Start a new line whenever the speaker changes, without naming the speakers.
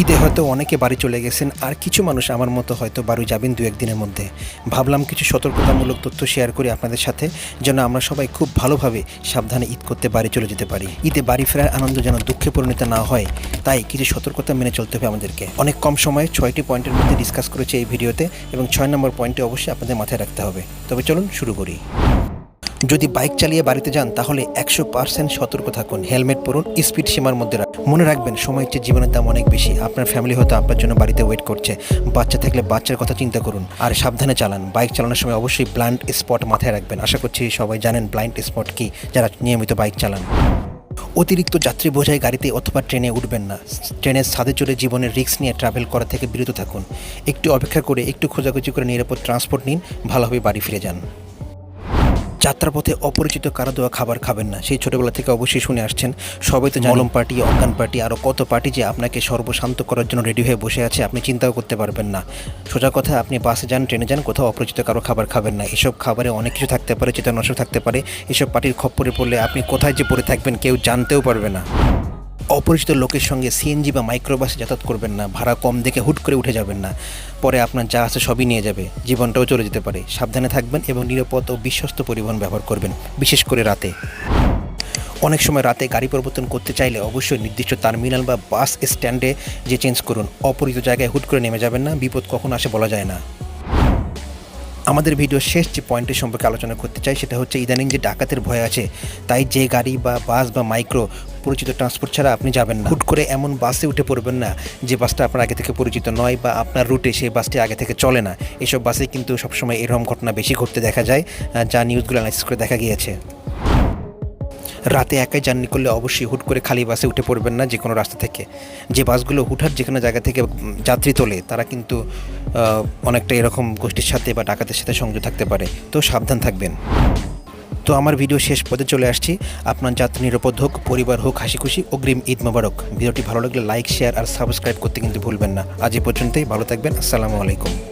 ঈদে হয়তো অনেকে বাড়ি চলে গেছেন, আর কিছু মানুষ আমার মতো হয়তো বাড়ি যাবেন দু একদিনের মধ্যে। ভাবলাম কিছু সতর্কতামূলক তথ্য শেয়ার করি আপনাদের সাথে, যেন আমরা সবাই খুব ভালোভাবে সাবধানে ঈদ করতে বাড়ি চলে যেতে পারি। ঈদে বাড়ি ফেরার আনন্দ যেন দুঃখে পরিণত না হয়, তাই কিছু সতর্কতা মেনে চলতে হবে আমাদেরকে। অনেক কম সময়ে ছয়টি পয়েন্টের মধ্যে ডিসকাস করেছে এই ভিডিওতে, এবং ছয় নম্বর পয়েন্টে অবশ্যই আপনাদের মাথায় রাখতে হবে। তবে চলুন শুরু করি। যদি বাইক চালিয়ে বাড়িতে যান, তাহলে একশো পার্সেন্ট সতর্ক থাকুন। হেলমেট পরুন, স্পিড সীমার মধ্যে মনে রাখবেন, সময়ের চেয়ে জীবনের দাম অনেক বেশি। আপনার ফ্যামিলি হয়তো আপনার জন্য বাড়িতে ওয়েট করছে। বাচ্চা থাকলে বাচ্চার কথা চিন্তা করুন। আর সাবধানে চালান। বাইক চালানোর সময় অবশ্যই ব্লাইন্ড স্পট মাথায় রাখবেন। আশা করছি সবাই জানেন ব্লাইন্ড স্পট কি, যারা নিয়মিত বাইক চালান। অতিরিক্ত যাত্রী বোঝায় গাড়িতে অথবা ট্রেনে উঠবেন না। ট্রেনের ছাদে চড়ে জীবনের রিস্ক নিয়ে ট্রাভেল করা থেকে বিরত থাকুন। একটু অপেক্ষা করে, একটু খোঁজাখুঁজি করে নিরাপদ ট্রান্সপোর্ট নিন। ভালোভাবে বাড়ি ফিরে যান। যাত্রাপথে অপরিচিত কারও দেওয়া খাবার খাবেন না। সেই ছোটবেলা থেকে অবশ্যই শুনে আসছেন। সবাই তো মলম পার্টি অজ্ঞান পার্টি আরও কত পার্টি যে আপনাকে সর্বশান্ত করার জন্য রেডি হয়ে বসে আছে আপনি চিন্তাও করতে পারবেন না। সোজা কথা আপনি বাসে যান ট্রেনে যান কোথাও অপরিচিত কারও খাবার খাবেন না। এসব খাবারে অনেক কিছু থাকতে পারে চেতনাশক থাকতে পারে। এসব পার্টির খপ্পরে পড়লে আপনি কোথায় যে পড়ে থাকবেন কেউ জানতেও পারবে না। অপরিচিত লোকের সঙ্গে সিএনজি বা মাইক্রোবাসে যাতায়াত করবেন না, ভাড়া কম দেখে হুট করে উঠে যাবেন না। পরে আপনার যা আছে সবই নিয়ে যাবে, জীবনটাও চলে যেতে পারে। সাবধানে থাকবেন এবং নিরাপদ ও বিশ্বস্ত পরিবহন ব্যবহার করবেন, বিশেষ করে রাতে। অনেক সময় রাতে গাড়ি পরিবর্তন করতে চাইলে অবশ্যই নির্দিষ্ট টার্মিনাল বা বাস স্ট্যান্ডে যে চেঞ্জ করুন। অপরিচিত জায়গায় হুট করে নেমে যাবেন না, বিপদ কখন আসে বলা যায় না। আমাদের ভিডিও শেষ যে পয়েন্টের সম্পর্কে আলোচনা করতে চাই, সেটা হচ্ছে ইদানিং যে ডাকাতের ভয় আছে, তাই যে গাড়ি বা বাস বা মাইক্রো পরিচিত ট্রান্সপোর্ট ছাড়া আপনি যাবেন না। হুট করে এমন বাসে উঠে পড়বেন না যে বাসটা আপনার আগে থেকে পরিচিত নয় বা আপনার রুটে সেই বাসটি আগে থেকে চলে না। এসব বাসে কিন্তু সবসময় এরকম ঘটনা বেশি ঘটতে দেখা যায় যা নিউজগুলো অ্যানালাইসিস করে দেখা গিয়েছে। রাতে একাই জার্নি করলে অবশ্যই হুট করে খালি বাসে উঠে পড়বেন না যে কোনো রাস্তা থেকে। যে বাসগুলো হুঠার যে কোনো জায়গা থেকে যাত্রী তোলে, তারা কিন্তু অনেকটা এরকম গোষ্ঠীর সাথে বা ডাকাতের সাথে সংযোগ থাকতে পারে। তো সাবধান থাকবেন। তো আমার ভিডিও শেষ পথে চলে আসছি। আপনার যাত্রী নিরাপদ হোক, পরিবার হোক হাসি খুশি অগ্রিম ঈদ মোবারক। ভিডিওটি ভালো লাগলে লাইক, শেয়ার আর সাবস্ক্রাইব করতে কিন্তু ভুলবেন না। আজ এ পর্যন্তই, ভালো থাকবেন, আসসালামু আলাইকুম।